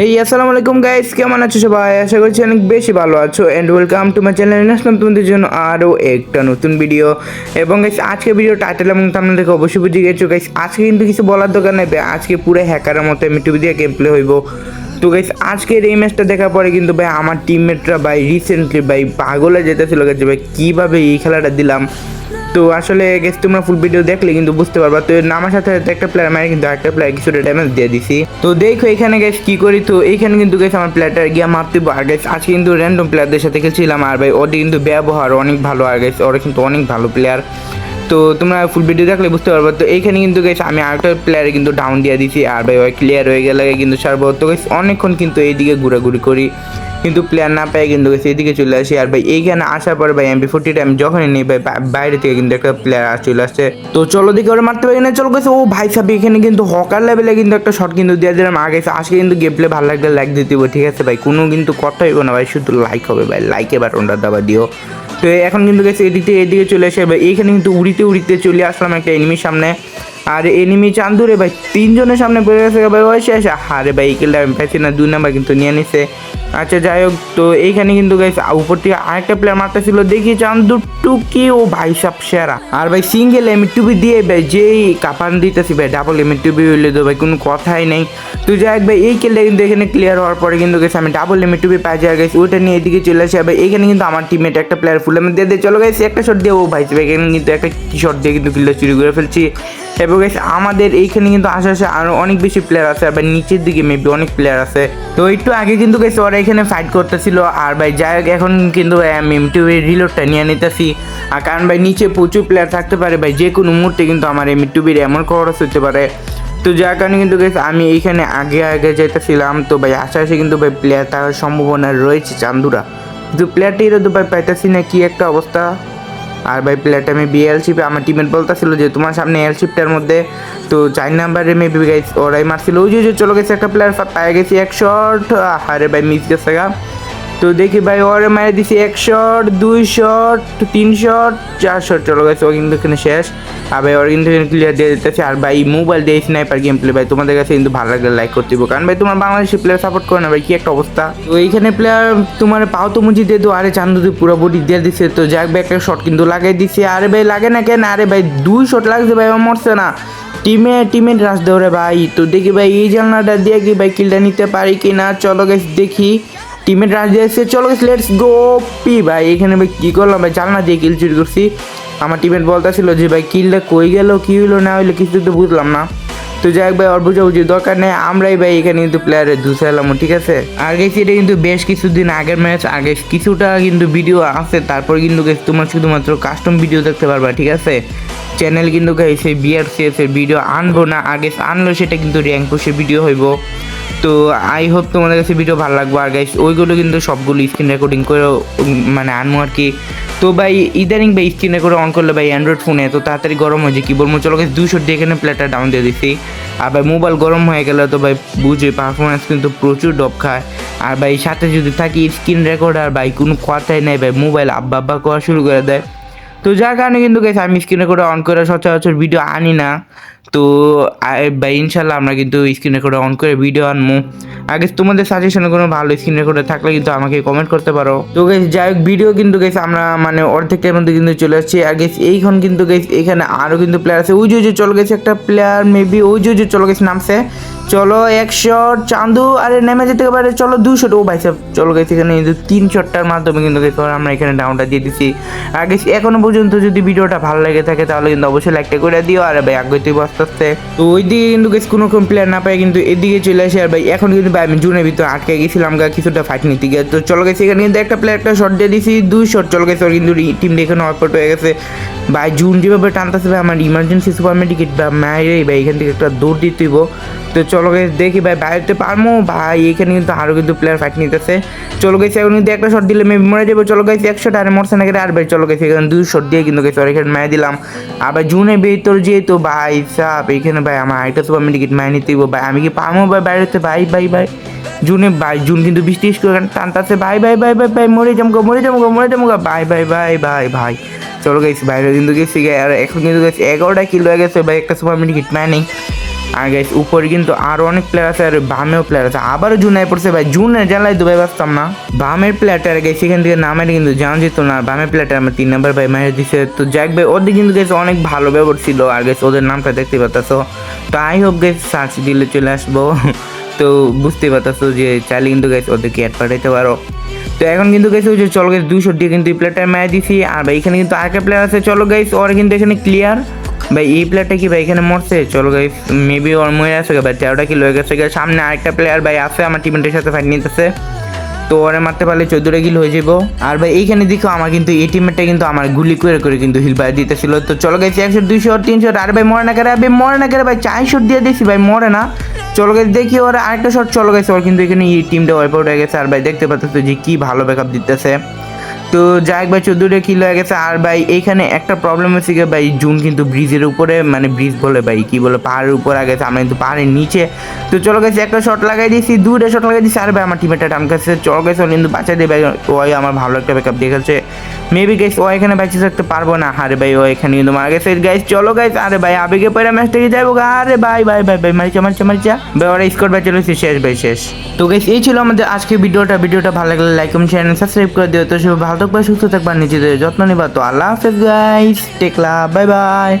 হেই আসসালামু আলাইকুম গাইস কেমন আছো সবাই? আশা করছি অনেক বেশি ভালো আছো। And welcome to my channel আসলাম তোমাদের জন্য আরও একটা নতুন ভিডিও এবং গাইস আজকে ভিডিও টাইটেল এবং থাম্বনেল দেখে অবশ্যই বুঝে গেছো গাইস আজকে কিন্তু কিছু বলার দরকার নেই আজকে পুরো হ্যাকারের মতো আমি টিভি দিয়ে গেম প্লে হইব। তো গাইস আজকের এই ম্যাচটা দেখার পরে কিন্তু, ভাই, আমার টিমমেটরা ভাই রিসেন্টলি ভাই, পাগলে যেতেছিল গেছে ভাই, কীভাবে এই খেলাটা দিলাম। তো আসলে গেস তোমরা ফুল ভিডিও দেখলে কিন্তু বুঝতে পারবা। তো নামার সাথে সাথে একটা প্লেয়ার মারে কিন্তু একটা প্লেয়ার কিছুটা ড্যামেজ দিয়ে দিছি। তো দেখো এখানে গেস কি করি? তো এইখানে কিন্তু গেস আমার প্লেয়ারটা গিয়ে মারতে আর গেস আজকে কিন্তু র্যান্ডম প্লেয়ারদের সাথে খেলছিলাম। আর ভাই, ওদের কিন্তু ব্যবহার অনেক ভালো। আর গেস ওরা কিন্তু অনেক ভালো প্লেয়ার তো তোমরা ফুল ভিডিও দেখলে বুঝতে পারবে। তো এইখানে কিন্তু গেছে আমি আরেকটা প্লেয়ারে কিন্তু ডাউন দিয়ে দিছি। আর ভাই ওই ক্লিয়ার হয়ে গেলে কিন্তু সারবো তো গেছে অনেকক্ষণ কিন্তু এইদিকে ঘোরাঘুরি করি। কিন্তু প্লেয়ার না পেয়ে কিন্তু এদিকে চলে আসি। আর ভাই, এইখানে আসার পরে ভাই এমপি ফোর্টিটা আমি যখনই নিই ভাই বাইরে থেকে কিন্তু একটা প্লেয়ার চলে আসছে। তো চলো দিকে ওরা মারতে পারি না চলো গেছে ও ভাই সাহেব, এখানে কিন্তু হকার লেভেলে কিন্তু একটা শট কিন্তু দিয়ে দিলাম। আগে আজকে কিন্তু গেম প্লে ভালো লাগলে লাইক দিতে ঠিক আছে ভাই? কোনো কিন্তু কথা হইব না ভাই, শুধু লাইক হবে ভাই লাইকে বাটনটা দাবা দিও। তো এখন কিন্তু গেছে এদিকে এদিকে চলে আসে ভাই, এইখানে কিন্তু উড়িতে উড়িতে চলে আসলাম একটা এনিমির সামনে। আর এনিমি চান্দুরে ভাই, তিনজনের সামনে পড়ে গেছে ভাই, ওই শেষ। আরে ভাই কিলটা আমি পাইছি না, দুই নাম্বার কিন্তু নিয়ে নিছে। আচ্ছা যাই হোক, তো এইখানে কিন্তু গাইছে উপর থেকে আরেকটা প্লেয়ার মারতেছিল, দেখি চান্দু টুকি ও ভাই সাপ সেরা। আর ভাই সিঙ্গেল এমি টুবি দিয়ে ভাই, যেই কাপান দিতেছি ভাই ডাবল এমি টুবি হইলে তো ভাই, কোনো কথাই নেই। তো যাই হোক ভাই, এই কিলটা কিন্তু এখানে ক্লিয়ার হওয়ার পরে কিন্তু গেছে আমি ডাবল এমি টুবি পাই যাই গেছি ওইটা নিয়ে এদিকে চলে আসে। ভাই এইখানে কিন্তু আমার টিমমেট একটা প্লেয়ার ফুল আমি দিয়ে দিয়ে। চলো গেছি একটা শট দিয়ে, ও ভাই এখানে কিন্তু একটা শট দিয়ে কিন্তু কিলটা চুরি করে ফেলছি। এবং আমাদের এইখানে কিন্তু আশেপাশে আরও অনেক বেশি প্লেয়ার আছে আর নিচের দিকে মেবি অনেক প্লেয়ার আছে। তো একটু আগে কিন্তু গেছে ওরা এখানে ফাইট করতেছিল, আর ভাই যাই হোক, এখন কিন্তু ভাই আমি এমটি রিলোডটা নিয়ে নিতেছি। আর কারণ ভাই নিচে প্রচুর প্লেয়ার থাকতে পারে ভাই, যে কোনো মুহূর্তে কিন্তু আমার এমটি টুবির এমন খরচ হতে পারে। তো যার কারণে কিন্তু গেছে আমি এইখানে আগে আগে যেতেছিলাম তো ভাই আশেপাশে কিন্তু ভাই প্লেয়ার থাকার সম্ভাবনা রয়েছে চান্দুরা। কিন্তু প্লেয়ারটিরও তো ভাই পাইতেছি না, কি একটা অবস্থা? আর ভাই প্লেয়ারটা আমি বিএল শিপে আমার টিমের বলতেছিল যে, তোমার সামনে এল শিপটার মধ্যে তো চার নাম্বারে মেবি গাইস ওরাই মারছিল। ওই যে চলে গেছে একটা প্লেয়ার পায়ে গেছি এক শট আরে ভাই মিস গেছে গা। তো দেখি ভাই, ওরে মারে দিছি এক শট, দুই শট, তিন শট, চার শট চলে গেছে, ও কিন্তু এখানে শেষ। আর ভাই, ওরা কিন্তু ক্লিয়ার দিয়ে দিতেছে। আর ভাই মোবাইল দিয়ে স্নাইপার গেম প্লে ভাই, তোমাদের কাছে কিন্তু ভালো লাগলে লাইক করতে কারণ ভাই, তোমার বাংলাদেশি প্লেয়ার সাপোর্ট করে না, ভাই, কি একটা অবস্থা? তো এইখানে প্লেয়ার তোমার পাও তো মুজি দিয়ে দো আরে চান্দু দিয়ে পুরো বডি দিয়ে দিছে। তো যাক ভাই, একটা শট কিন্তু লাগাই দিছে। আরে ভাই, লাগে না কেন? আরে ভাই, দুই শট লাগছে ভাই আমার মরছে না। টিমে টিমে রাস দৌড়ে ভাই। তো দেখি ভাই, এই জানলাটা দিয়ে কি ভাই কিলটা নিতে পারি কি না চলো গেছ দেখি। টিমের রাজ দিয়েছে চলো গেছ লেটস গো পি ভাই, এখানে ভাই কী করলাম ভাই? জানলা দিয়ে কিল চুরি করছি। আমার টিমের বলতেছিল যে ভাই কিলটা কই গেল, কি হইল, না হইল কিছু তো বুঝলাম না। তো যাই হোক ভাই ওর বুঝাবুঝি দরকার নেই, আমরাই ভাই এখানে কিন্তু প্লেয়ারে ধুসাইলাম ঠিক আছে? আগে এটা কিন্তু বেশ কিছুদিন আগের ম্যাচ আগে কিছুটা কিন্তু ভিডিও আছে, তারপর কিন্তু তোমার শুধুমাত্র কাস্টম ভিডিও দেখতে পারবা, ঠিক আছে? চ্যানেল কিন্তু সেই বিআরসিএস এর ভিডিও আনব না, আগে আনলো সেটা কিন্তু র্যাঙ্ক পুষে ভিডিও হইব। তো আই হোপ তোমাদের কাছে ভিডিও ভালো লাগবে। আর গাইস ওইগুলো কিন্তু সবগুলো স্ক্রিন রেকর্ডিং করে মানে আনব আর কি। তো ভাই, ইদানিং ভাই স্ক্রিন রেকর্ড অন করলে ভাই অ্যান্ড্রয়েড ফোনে এত তাড়াতাড়ি গরম হয়ে যায় কি বলব? চলো গাইস দুশো দিয়ে এখানে প্লেটটা ডাউন দিয়ে দিছি। আর ভাই মোবাইল গরম হয়ে গেলে তো ভাই বুঝে পারফরমেন্স কিন্তু প্রচুর ডপ খায়। আর ভাই, সাথে যদি থাকি স্ক্রিন রেকর্ড আর ভাই, কোনো কথাই নেই ভাই মোবাইল আব্বা আব্বা করা শুরু করে দেয়। তো যার কারণে কিন্তু গেছে আমি স্ক্রিন করে অন করে সচরাচর ভিডিও আনি না। তো বা ইনশাল্লাহ আমরা কিন্তু স্ক্রিন রেকর্ডার অন করে ভিডিও আনব আগে তোমাদের সাজেশনে কোনো ভালো স্ক্রিন রেকর্ডার থাকলে কিন্তু আমাকে কমেন্ট করতে পারো। তো গেস যাই হোক ভিডিও কিন্তু গেছে আমরা মানে অর্ধেকের মধ্যে কিন্তু চলে আসছি। আর গেস এইখন কিন্তু গেছে এখানে আরও কিন্তু প্লেয়ার আছে। ওই যে চলে গেছে একটা প্লেয়ার মেবি ওই যে, চলে গেছে, নামছে। চলো এক শট চান্দু, আরে নেমে যেতে পারে, চলো দুই শট ও ভাই সাহেব চলো গেছে এখানে কিন্তু তিন শটটার মাধ্যমে কিন্তু আমরা এখানে ডাউনটা দিয়ে দিছি। আগে এখনও পর্যন্ত যদি ভিডিওটা ভালো লেগে থাকে, তাহলে কিন্তু অবশ্যই লাইকটা করে দিও। আর ভাই, আগে তুই আস্তে আস্তে তো ওই দিকে কিন্তু গেছে কোনো রকম প্লেয়ার না পাই কিন্তু এদিকে চলে আসে। আর ভাই, এখন কিন্তু ভাই, আমি জুনের ভিতরে আটকে গেছিলাম গা, কিছুটা ফাইট নিতে গিয়ে। তো চলো গেছে এখানে কিন্তু একটা প্লেয়ার একটা শট দিয়ে দিছি, দুই শট চলো গেছে ওর কিন্তু টিম এখানে আউটপুট হয়ে গেছে। ভাই, জুন যেভাবে টানতেছে ভাই, আমার ইমার্জেন্সি সুপার মেডিকেট বা মায়ের ভাই, এখান থেকে একটা দৌড় দিতে হইব। তো চলো গেছে দেখি ভাই বাইরে পারব ভাই, এখানে কিন্তু আরও কিন্তু প্লেয়ার ফাইট নিতেছে। চলো গেছে এখন কিন্তু একটা শট দিলে মেবি মরে যাব। চলো গেছে একশো আর মরছে না আর ভাই চলো গেছে এখানে দুই শট দিয়ে কিন্তু গেছে এখানে মায়ে দিলাম। আবার জুনে ভিতর যেহেতু, ভাই, সাপ, এখানে ভাই, আমার আরেকটা সুপার মেডিকেট মায়ে নিতে। ভাই, আমি কি পারব ভাই বাইরেতে? ভাই ভাই ভাই। জুনে, ভাই, জুন কিন্তু বৃষ্টি করে টানতাছে। ভাই ভাই ভাই ভাই ভাই, মরে যামগো মরে যামগো মরে যামগো ভাই ভাই ভাই ভাই ভাই। চলো গেছি বাইরে কিন্তু গেছি আর এখন কিন্তু গেছি এগারোটা কিলো হয়ে গেছে। ভাই, একটা সুপার মেডিকেট মায় নেই। আর গাইস উপরে কিন্তু আরও অনেক প্লেয়ার আছে, আর বামেও প্লেয়ার আছে। আবারও জুনায় পড়ছে ভাই জুনে জ্বালায় দুবাই বাঁচতাম না। বামের প্লেয়ারটার গাইস এখান থেকে নামের কিন্তু জানা যেত না। বামের প্লেয়ারটা আমার তিন নাম্বার ভাই মেরে দিছে। তো যাক ভাই, ওদের কিন্তু গেছে অনেক ভালো ব্যবহার ছিল। আর গেছে ওদের নামটা দেখতে পাচ্ছ তো আই হোপ গেছে সার্চ দিলে চলে আসব। তো বুঝতে পারতেছো যে চাইলে কিন্তু গেছে ওদেরকে অ্যাড পাঠাইতে পারো। তো এখন কিন্তু গেছে ওই যে চলো গেছে দুশো দিয়ে কিন্তু প্লেয়ারটা ম্যাচ দিছি। আর ভাই, এখানে কিন্তু আরেকটা প্লেয়ার আছে। চলো গাইস ওর কিন্তু এখানে ক্লিয়ার ভাই, এই প্লেয়ারটা কি ভাই এখানে মরছে? চলো গাইস মেবি ওর মরে আছে ভাই তেরোটা কিলো হয়ে গেছে সামনে আরেকটা প্লেয়ার ভাই আছে, আমার টিমের সাথে ফাইট নিতেছে। তো ওরে মারতে পারলে চোদ্দটা কিল হয়ে যাব আর ভাই, এইখানে দেখো আমার কিন্তু, এই টিমেরটা কিন্তু আমার গুলি করে করে কিন্তু হিল বাইরে দিতেছিল। তো চলো গেছি একশো, দুইশো, তিনশো, আর ভাই, মরে না করে ভাই, মরে না করে, ভাই, চারশো দিয়ে দিয়েছি ভাই, মরে না। চলো গেছে দেখি ওরা আরেকটা শট চলো গেছে ওর কিন্তু এখানে এই টিমটা ওয়াইপ আউট হয়ে গেছে। আর ভাই, দেখতে পাচ্ছ যে কি ভালো ব্যাকআপ দিতেছে। তো যাই ভাই, চোদ্দোটা কিলো হয়ে গেছে। আর ভাই এইখানে একটা প্রবলেম হচ্ছে গিয়ে ভাই, জুন কিন্তু ব্রিজের উপরে মানে ব্রিজ বলে ভাই, কি বলে, পাহাড়ের উপর আগে আমরা কিন্তু পাহাড়ের নিচে। তো চলো গেছে একটা শট লাগাই দিয়েছি দুটা শট লাগাই দিয়েছি, আর ভাই, আমার টিমেটা টাম কাছে চলো গেছে কিন্তু বাঁচা দিয়ে ভাই, ওই আমার ভালো একটা ব্যাকআপ দেখেছে মেবি গাইস ও এখানে বেঁচে থাকতে পারব না। আরে ভাই, ও এখানে কিন্তু মারা গেছে। গাইস চলো গাইস আরে ভাই, আবেগে পরে ম্যাচ থেকে যাব আরে ভাই ভাই ভাই ভাই, মারিচা মারিচা মারিচা। ভাই, ওরা স্কোর ব্যাচ চলেছে শেষ, ভাই, শেষ। তো গাইস এই ছিল আমাদের আজকে ভিডিওটা। ভিডিওটা ভালো লাগলে লাইক কমেন্ট চ্যানেল সাবস্ক্রাইব করে দিও। তো সব ভালো থাকবা সুস্থ থাকবা নিজেদের যত্ন নিবা। তো আল্লাহ হাফেজ গাইস টেকলা বাই বাই